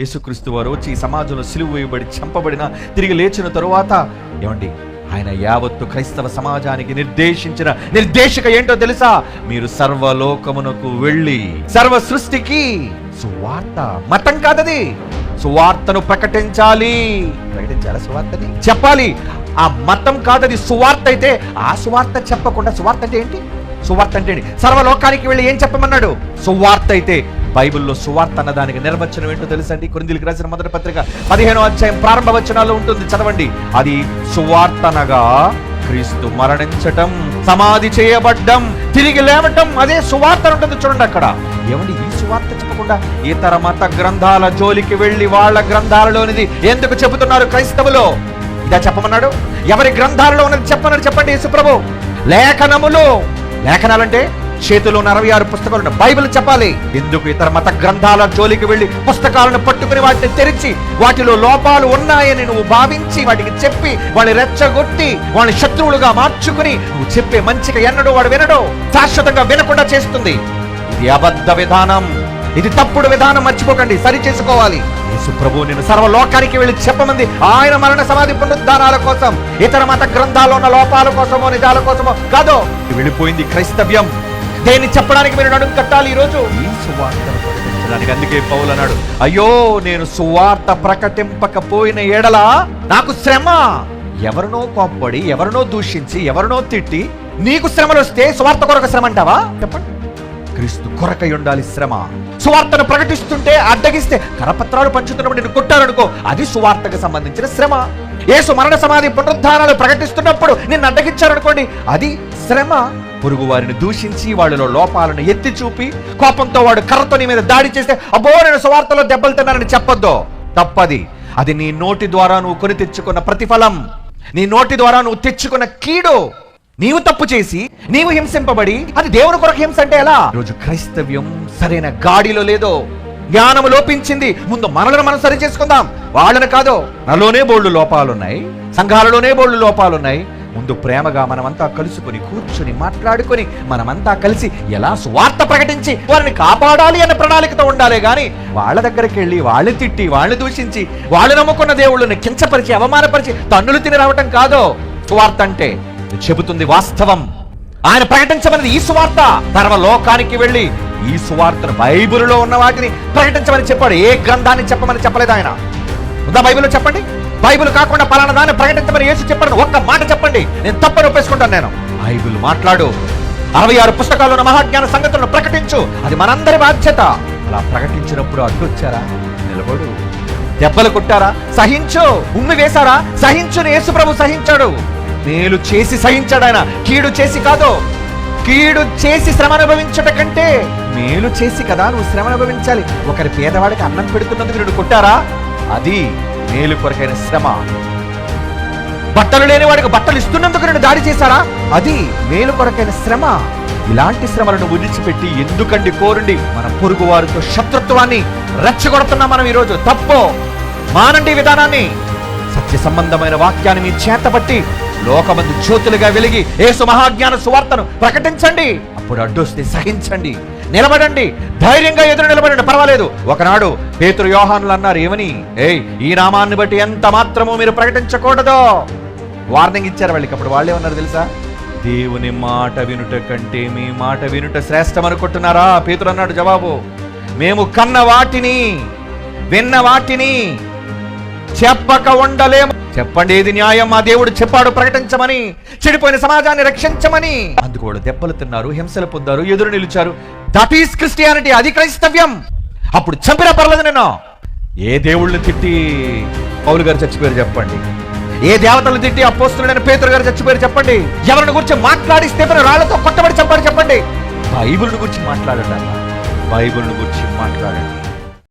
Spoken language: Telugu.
యేసుక్రీస్తు వారు వచ్చి ఈ సమాజంలో సిలువ వేయబడి చంపబడిన తిరిగి లేచిన తరువాత ఏమండి? ఆయన యావత్తు క్రైస్తవ సమాజానికి నిర్దేశించిన నిర్దేశిక ఏంటో తెలుసా? మీరు సర్వలోకమునకు వెళ్ళి సర్వ సృష్టికి సువార్త మతం కాదది. సువార్తను ప్రకటించాలి. ప్రకటించాలా సువార్తని? చెప్పాలి. ఆ మతం కాదది సువార్త అయితే ఆ సువార్త చెప్పకుండా సువార్త అంటే ఏంటి? సువార్త అంటే ఏంటి? సర్వలోకానికి వెళ్ళి ఏం చెప్పమన్నాడు? సువార్త అయితే బైబిల్లో సువార్త అన్న దానికి నిర్వచనం ఏంటో తెలుసండి? కొరిందీలకు రాసిన మొదటి పత్రిక పదిహేనో అధ్యాయం ప్రారంభ వచనాల్లో ఉంటుంది. చదవండి. అది సువార్తనగా క్రీస్తు మరణించటం సమాధి చేయబడ్డం తిరిగి లేవటం అదే సువార్త ఉంటుంది చూడండి అక్కడ. ఏమండి ఈ సువార్త చెప్పకుండా ఇతర మత గ్రంథాల జోలికి వెళ్ళి వాళ్ళ గ్రంథాలలోనిది ఎందుకు చెబుతున్నారు క్రైస్తవులు? ఇదా చెప్పమన్నాడు? ఎవరి గ్రంథాలలో ఉన్నది చెప్పమన్నాడు చెప్పండి యేసుప్రభు. లేఖనములు. లేఖనాలంటే చేతిలో అరవై ఆరు పుస్తకాలు బైబిల్ చెప్పాలి. ఎందుకు ఇతర మత గ్రంథాల జోలికి వెళ్ళి పుస్తకాలను పట్టుకుని వాటిని తెరిచి వాటిలో లోపాలు ఉన్నాయని నువ్వు భావించి వాటికి చెప్పి వాళ్ళు రెచ్చగొట్టి వాళ్ళ శత్రువులుగా మార్చుకుని నువ్వు చెప్పే మంచిగా ఎన్నడో వాడు వినడో. శాశ్వతంగా వినకుండా చేస్తుంది. ఇది అబద్ధ విధానం. ఇది తప్పుడు విధానం మర్చిపోకండి. సరి చేసుకోవాలి. యేసు ప్రభు నేను సర్వలోకానికి వెళ్ళి చెప్పమంది. ఆయన మరణ సమాధి పునరుద్ధారాల కోసం ఇతర మత గ్రంథాల్లో ఉన్న లోపాల కోసమో నిజాల కోసమో కాదో వెళ్ళిపోయింది క్రైస్తవ్యం. దేన్ని చెప్పడానికి మీరు నడుము కట్టాలి ఈరోజు? ఈ సువార్తను ప్రకటించడానికి అందుకే పౌలు అన్నాడు అయ్యో నేను సువార్త ప్రకటింపకపోయిన ఎడల నాకు శ్రమ. ఎవరినో కోప్పడి ఎవరినో దూషించి ఎవరినో తిట్టి నీకు శ్రమలు వస్తే సువార్త కొరకు శ్రమ అంటావా? చెప్పండి. క్రీస్తు కొరకై ఉండాలి శ్రమ. సువార్తను ప్రకటిస్తుంటే అడ్డగిస్తే కరపత్రాలు పంచుతున్నప్పుడు నేను కొట్టారనుకో అది సువార్తకు సంబంధించిన శ్రమ. యేసు మరణ సమాధి పునరుద్ధానాలు ప్రకటిస్తున్నప్పుడు నిన్ను అడ్డగించారనుకోండి. అది శ్రమ. పొరుగు వారిని దూషించి వాళ్ళలో లోపాలను ఎత్తి చూపి కోపంతో వాడు కర్రతో నీ మీద దాడి చేస్తే అబ్బో నేను సువార్తలో దెబ్బలు తిన్నానని చెప్పొద్దు. తప్పది. అది నీ నోటి ద్వారా నువ్వు కొని తెచ్చుకున్న ప్రతిఫలం. నీ నోటి ద్వారా నువ్వు తెచ్చుకున్న కీడు. నీవు తప్పు చేసి నీవు హింసింపబడి అది దేవుని కొరకు హింస అంటే ఎలా? రోజు క్రైస్తవ్యం సరైన గాడిలో లేదో. జ్ఞానము లోపించింది. ముందు మనలను మనం సరి చేసుకుందాం. వాళ్ళని కాదు నాలోనే బోళ్ళు లోపాలున్నాయి సంఘాలలోనే బోళ్ళు లోపాలున్నాయి. ముందు ప్రేమగా మనమంతా కలుసుకొని కూర్చుని మాట్లాడుకొని మనమంతా కలిసి ఎలా స్వార్థ ప్రకటించి వారిని కాపాడాలి అన్న ప్రణాళికతో ఉండాలి గాని వాళ్ళ దగ్గరికి వెళ్ళి వాళ్ళని తిట్టి వాళ్ళని దూషించి వాళ్ళు నమ్ముకున్న దేవుళ్ళని కించపరిచి అవమానపరిచి తన్నులు తిని రావటం కాదో. స్వార్థ అంటే చెబుతుంది వాస్తవం. ఆయన ప్రకటించమన్నది ఈ స్వార్థ సర్వ లోకానికి వెళ్ళి ఈ సువార్తను బైబిల్లో ఉన్న వాటిని ప్రకటించమని చెప్పాడు. ఏ గ్రంథాన్ని చెప్పమని చెప్పలేదు ఆయన. ఉందా బైబిల్లో చెప్పండి? బైబిల్ కాకుండా పలానా దాన్ని ప్రకటించమని ఏసు చెప్పాడు. ఒక్క మాట చెప్పండి. నేను తప్పని ఒప్పేసుకుంటాను నేను. బైబిల్ మాట్లాడు. అరవై ఆరు పుస్తకాలు ఉన్న మహాజ్ఞాన సంగతులను ప్రకటించు. అది మనందరి బాధ్యత. అలా ప్రకటించినప్పుడు అడ్డొచ్చారా నిలబడు. దెబ్బలు కొట్టారా? సహించు. ఉమ్మి వేశారా? సహించుని యేసు ప్రభు సహించాడు. మేలు చేసి సహించాడు ఆయన. కీడు చేసి కాదు. కీడు చేసి శ్రమ అనుభవించట కంటే మేలు చేసి కదా నువ్వు శ్రమ అనుభవించాలి ఒకరి పేదవాడికి అన్నం పెడుతున్నందుకు నేను కొట్టారా? అది మేలు కొరకైన శ్రమ. బట్టలు లేని వాడికి బట్టలు ఇస్తున్నందుకు నేను దాడి చేశారా? అది మేలు కొరకైన శ్రమ. ఇలాంటి శ్రమలను విడిచిపెట్టి ఎందుకండి కోరుండి? మన పొరుగు వారితో శత్రుత్వాన్ని రెచ్చగొడుతున్నాం మనం ఈరోజు. తప్పు మానండి ఈ విధానాన్ని. సత్య సంబంధమైన వాక్యాన్ని మీ చేతపట్టి లోకమందు జ్యోతులుగా వెలిగి ఏసు మహాజ్ఞాన సువార్తను ప్రకటించండి. అప్పుడు అడ్డొస్తే సహించండి. నిలబడండి. ధైర్యంగా ఎదురు నిలబడండి. పర్వాలేదు. ఒకనాడు పేతురు యోహానులు అన్నారు ఏమని? ఏయ్ ఈ నామాన్ని బట్టి ఎంత మాత్రము మీరు ప్రకటించకూడదో? వార్నింగ్ ఇచ్చారు వాళ్ళకి. అప్పుడు వాళ్ళే ఉన్నారు తెలుసా? దేవుని మాట వినుట కంటే మీ మాట వినుట శ్రేష్టం అనుకుంటున్నారా? పేతురు అన్నాడు జవాబు. మేము కన్న వాటిని విన్న వాటిని చెప్పక ఉండలేము. చెప్పండి ఏది న్యాయం మా దేవుడు చెప్పాడు ప్రకటించమని. చెడిపోయిన సమాజాన్ని రక్షించమని. అందుకు వాళ్ళు దెబ్బలు తిన్నారు హింసలు పొందారు ఎదురు నిలిచారు. దట్ ఈస్ క్రిస్టియానిటీ అది క్రైస్తవ్యం. అప్పుడు చంపినా పర్లేదు నేను ఏ దేవుళ్ళని తిట్టి పౌలు గారు చచ్చిపోయారు చెప్పండి. ఏ దేవతలు తిట్టి అపోస్తులైన పేతురు గారు చచ్చిపోయారు చెప్పండి. ఎవరిని గురించి మాట్లాడిస్తే మరి రాళ్ళతో కొట్టబడి చెప్పారు చెప్పండి. బైబిల్ని గురించి మాట్లాడండి అన్న. బైబిల్ని గురించి మాట్లాడండి.